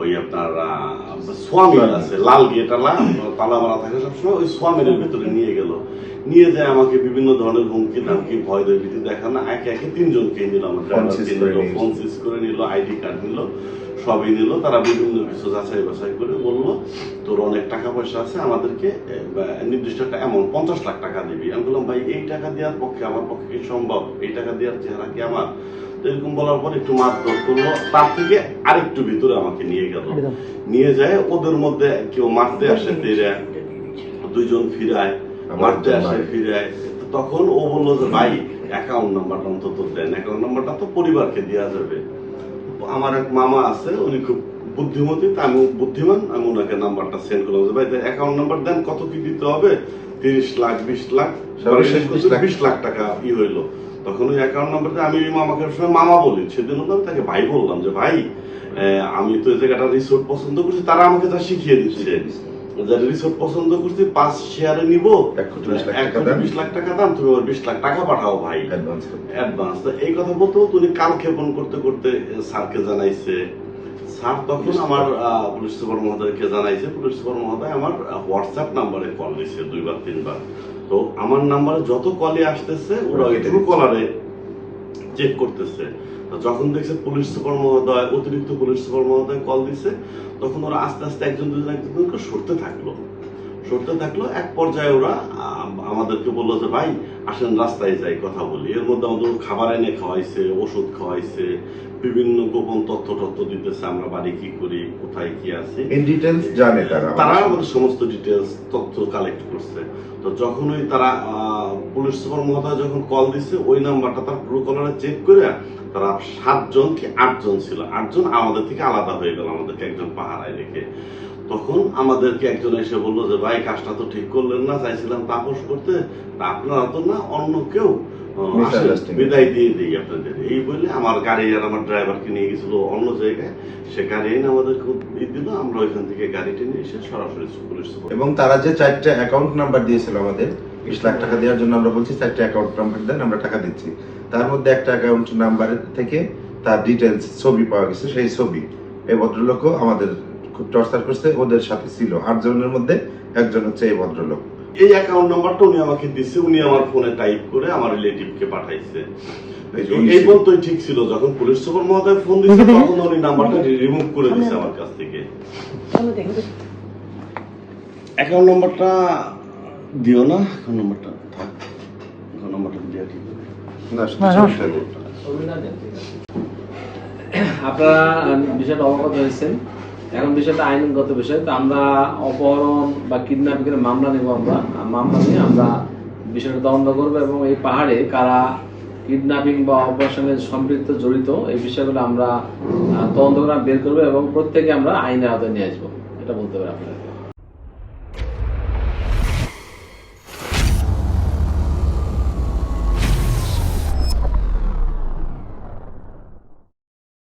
ওই আপনার সোয়ামিল আছে লাল গেটালা তালা মারা থাকে সবসময় ওই সোয়ামিলের ভিতরে নিয়ে গেল। নিয়ে যায় আমাকে বিভিন্ন ধরনের হুমকি ধামকি ভয় ভীতি দেখানো। একে একে তিনজনকে নিল আমার ফোন সিজ করে নিল আইডি কার্ড নিল সবই নিল। তারা বিভিন্ন কিছু যাচাই বাছাই করে বলল তোর অনেক টাকা পয়সা আছে আমাদেরকে নির্দিষ্ট একটা অ্যামাউন্ট পঞ্চাশ লাখ টাকা দিবি। আমি বললাম ভাই এই টাকা দেওয়ার পক্ষে আমার পক্ষে কি সম্ভব? এই টাকা দেওয়ার চেহারা কি আমার? এরকম বলার পর একটু মারধর করল। তার থেকে আরেকটু ভিতরে আমাকে নিয়ে গেল। নিয়ে যায় ওদের মধ্যে কেউ মারতে আসে তেরে দুইজন ফিরায় মারতে আসে ফিরায় তখন ও বলল যে ভাই অ্যাকাউন্ট নাম্বারটা অন্তত দেন। অ্যাকাউন্ট নাম্বারটা তো পরিবারকে দেওয়া যাবে। আমার এক মামা আছে উনি খুব বুদ্ধিমতী তা আমি বুদ্ধিমান আমি ওনাকে নাম্বারটা সেন্ড করলাম যে ভাই অ্যাকাউন্ট নাম্বার দেন কত কি দিতে হবে? তিরিশ লাখ বিশ লাখ সর্বশেষ 20 লাখ। বিশ লাখ টাকা ই হইল। তখন ওই অ্যাকাউন্ট নাম্বারটা আমি ওই মামাকে সময় মামা বলি। সেদিন আমি তাকে ভাই বললাম যে ভাই আমি তো এই জায়গাটা রিসোর্ট পছন্দ করছি তারা আমাকে তা শিখিয়ে দিচ্ছে। যারা রিসোর্ট পছন্দ করছি পাঁচ শেয়ারে নিব। এক কোটি বিশ লাখ টাকা দাম। তুমি ওর বিশ লাখ টাকা পাঠাও ভাই। অ্যাডভান্স এই কথা বলতে তুমি উনি কালক্ষেপণ করতে করতে স্যারকে জানাইছে। স্যার তখন আমার পুলিশ সুপার মহোদয়কে জানাইছে। পুলিশ সুপার মহোদয় আমার হোয়াটসঅ্যাপ নাম্বারে কল দিছে দুইবার তিনবার। তো আমার নাম্বারে যত কলে আসতেছে ওরা ওই ট্রু কলারে চেক করতেছে। যখন দেখছে পুলিশ সুপার মহোদয় অতিরিক্ত পুলিশ সুপার মহোদয় কল দিছে তখন ওরা আস্তে আস্তে একজন দুজন একজন সরতে থাকল। সরতে থাকল এক পর্যায়ে ওরা আমাদেরকে বলল যে ভাই আসেন রাস্তায় যাই কথা বলি। এর মধ্যে আমাদের খাবার এনে খাওয়াইছে ওষুধ খাওয়াইছে বিভিন্ন গোপন তথ্য তথ্য দিতেছে আমরা বাড়ি কি করি কোথায় কি আছে। ইন ডিটেলস জানে তারা। তারা আমাদের সমস্ত ডিটেলস তথ্য কালেক্ট করছে। তো যখন ওই তারা পুলিশ সুপার মহোদয় যখন কল দিছে ওই নাম্বারটা তার ব্লু কলারে চেক করে তারা সাতজন কি আটজন ছিল? আটজন আমাদের থেকে আলাদা হয়ে গেল আমাদেরকে একজন পাহারায় রেখে। তখন আমাদেরকে একজন এসে বলল যে ভাই কাজটা তো ঠিক করলেন না চাইছিলাম তাপস করতে। আপনারা তো না অন্য কেউ. বিদায় দিয়ে দিই আপনাদের। এই বলে আমার গাড়ি আর আমার ড্রাইভারকে নিয়ে গেছিল অন্য জায়গায়। সে গাড়ি এনে দিল আমরা ওইখান থেকে গাড়িটা নিয়ে এসে সরাসরি পুলিশ এবং তারা যে চারটে অ্যাকাউন্ট নাম্বার দিয়েছিল আমাদের বিশ লাখ টাকা দেওয়ার জন্য আমরা বলছি চারটে অ্যাকাউন্ট নাম্বার দেন আমরা টাকা দিচ্ছি। তার মধ্যে একটা অ্যাকাউন্ট নাম্বার থেকে তার ডিটেলস ছবি পাওয়া গেছে সেই ছবি। এই ভদ্রলোকও আমাদের খুব টর্চার করছে ওদের সাথে ছিল। আটজনের মধ্যে একজন হচ্ছে এই ভদ্রলোক। এই অ্যাকাউন্ট নাম্বারটা উনি আমাকে দিছে উনি আমার ফোনে টাইপ করে আমার রিলেটিভকে পাঠাইছে। এই ঠিক ছিল যখন পুলিশ সুপার মহোদয় ফোন তখন উনি নাম্বারটা রিমুভ করে দিছে আমার কাছ থেকে। অ্যাকাউন্ট নাম্বারটা দিও না অ্যাকাউন্ট নাম্বারটা থাক। অ্যাকাউন্ট নাম্বারটা দেওয়া ঠিক না। আপনারা বিষয়টা অবগত হয়েছেন। এখন বিষয়টা আইনগত বিষয়, তো আমরা অপহরণ বা কিডন্যাপিং এর মামলা নেব আমরা। মামলা নিয়ে আমরা বিষয়টা তদন্ত করব এবং এই পাহাড়ে কারা কিডন্যাপিং বা অপারেশনে সম্পৃক্ত জড়িত, এই বিষয়গুলো আমরা তদন্ত করে বের করব এবং প্রত্যেকে আমরা আইনের আওতায় নিয়ে আসব। এটা বলতে পারি আপনারা